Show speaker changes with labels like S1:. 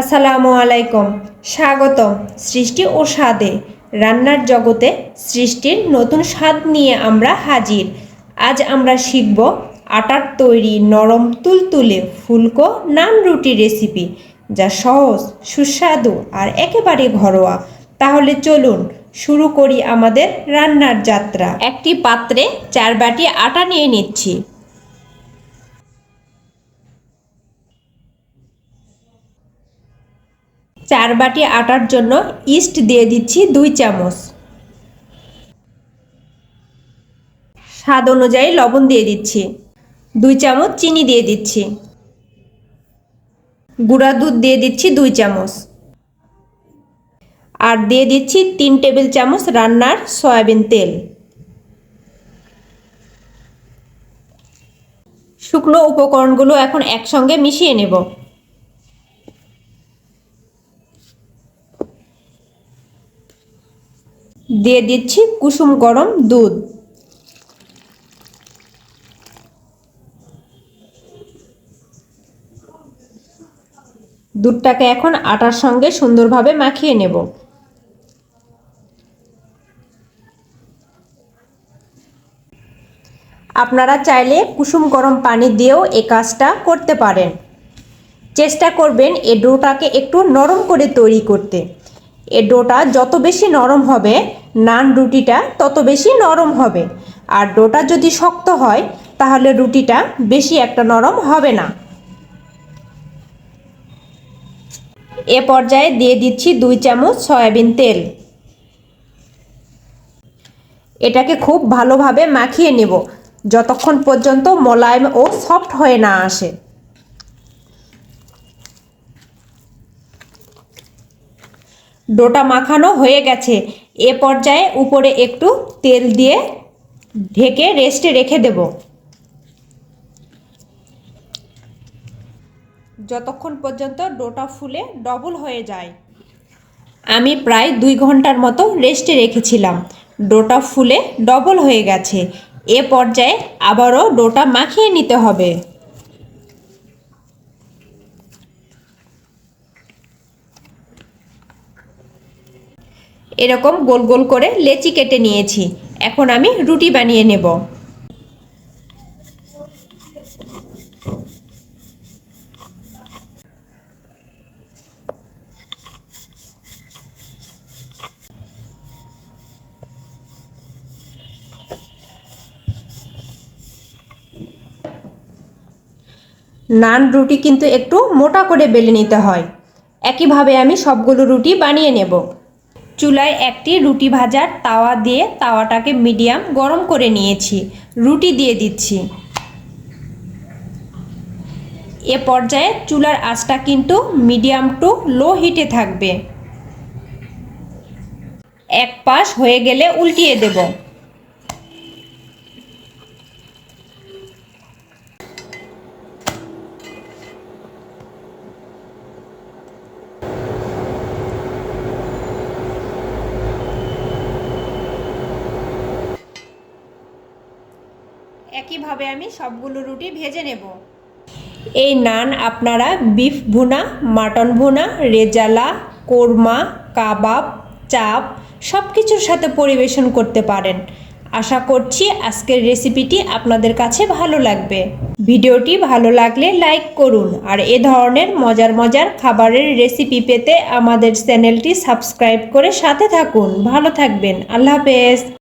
S1: আসসালামু আলাইকুম। স্বাগত সৃষ্টি ও স্বাদে। রান্নার জগতে সৃষ্টির নতুন স্বাদ নিয়ে আমরা হাজির। আজ আমরা শিখব আটার তৈরি নরম তুলতুলে ফুলকো নান রুটি রেসিপি, যা সহজ, সুস্বাদু আর একেবারে ঘরোয়া। তাহলে চলুন শুরু করি আমাদের রান্নার যাত্রা। একটি পাত্রে চার বাটি আটা নিয়ে নিচ্ছি। চার বাটি আটার জন্য ইস্ট দিয়ে দিচ্ছি দুই চামচ। স্বাদ অনুযায়ী লবণ দিয়ে দিচ্ছি। দুই চামচ চিনি দিয়ে দিচ্ছি। গুঁড়া দুধ দিয়ে দিচ্ছি দুই চামচ। আর দিয়ে দিচ্ছি তিন টেবিল চামচ রান্নার সয়াবিন তেল। শুকনো উপকরণগুলো এখন একসঙ্গে মিশিয়ে নেব। দিয়ে দিচ্ছি কুসুম গরম দুধ। দুধটাকে এখন আটার সঙ্গে সুন্দরভাবে মাখিয়ে নেব। আপনারা চাইলে কুসুম গরম পানি দিয়েও এ কাজটা করতে পারেন। চেষ্টা করবেন এ ডোটাকে একটু নরম করে তৈরি করতে। এ ডোটা যত বেশি নরম হবে নান রুটিটা তত বেশি নরম হবে। আর ডোটা যদি শক্ত হয়, তাহলে রুটিটা বেশি একটা নরম হবে না। এ পর্যায়ে দিয়ে দিচ্ছি দুই চামচ সয়াবিন তেল। এটাকে খুব ভালোভাবে মাখিয়ে নেব, যতক্ষণ পর্যন্ত মোলায়েম ও সফট হয়ে না আসে। ডোটা মাখানো হয়ে গেছে। এ পর্যায়ে উপরে একটু তেল দিয়ে ঢেকে রেস্টে রেখে দেব। যতক্ষণ পর্যন্ত ডোটা ফুলে ডবল হয়ে যায়। আমি প্রায় দুই ঘণ্টার মতো রেস্টে রেখেছিলাম। ডোটা ফুলে ডবল হয়ে গেছে। এ পর্যায়ে আবারও ডোটা মাখিয়ে নিতে হবে। এরকম গোল গোল করে লেচি কেটে নিয়েছি। এখন আমি রুটি বানিয়ে নেব। নান রুটি কিন্তু একটু মোটা করে বেলে নিতে হয়। একইভাবে আমি সবগুলো রুটি বানিয়ে নেব। চুলায় একটি রুটি ভাজার তাওয়া দিয়ে তাওয়াটাকে মিডিয়াম গরম করে নিয়েছি। রুটি দিয়ে দিচ্ছি। এ পর্যায়ে চুলার আঁচটা কিন্তু মিডিয়াম টু লো হিটে থাকবে। এক পাশ হয়ে গেলে উল্টিয়ে দেব। একইভাবে আমি সবগুলো রুটি ভেজে নেব। এই নান আপনারা বিফ ভুনা, মাটন ভুনা, রেজালা, কোরমা, কাবাব, চাপ সব কিছুর সাথে পরিবেশন করতে পারেন। আশা করছি আজকের রেসিপিটি আপনাদের কাছে ভালো লাগবে। ভিডিওটি ভালো লাগলে লাইক করুন আর এ ধরনের মজার মজার খাবারের রেসিপি পেতে আমাদের চ্যানেলটি সাবস্ক্রাইব করে সাথে থাকুন। ভালো থাকবেন। আল্লাহ হাফেজ।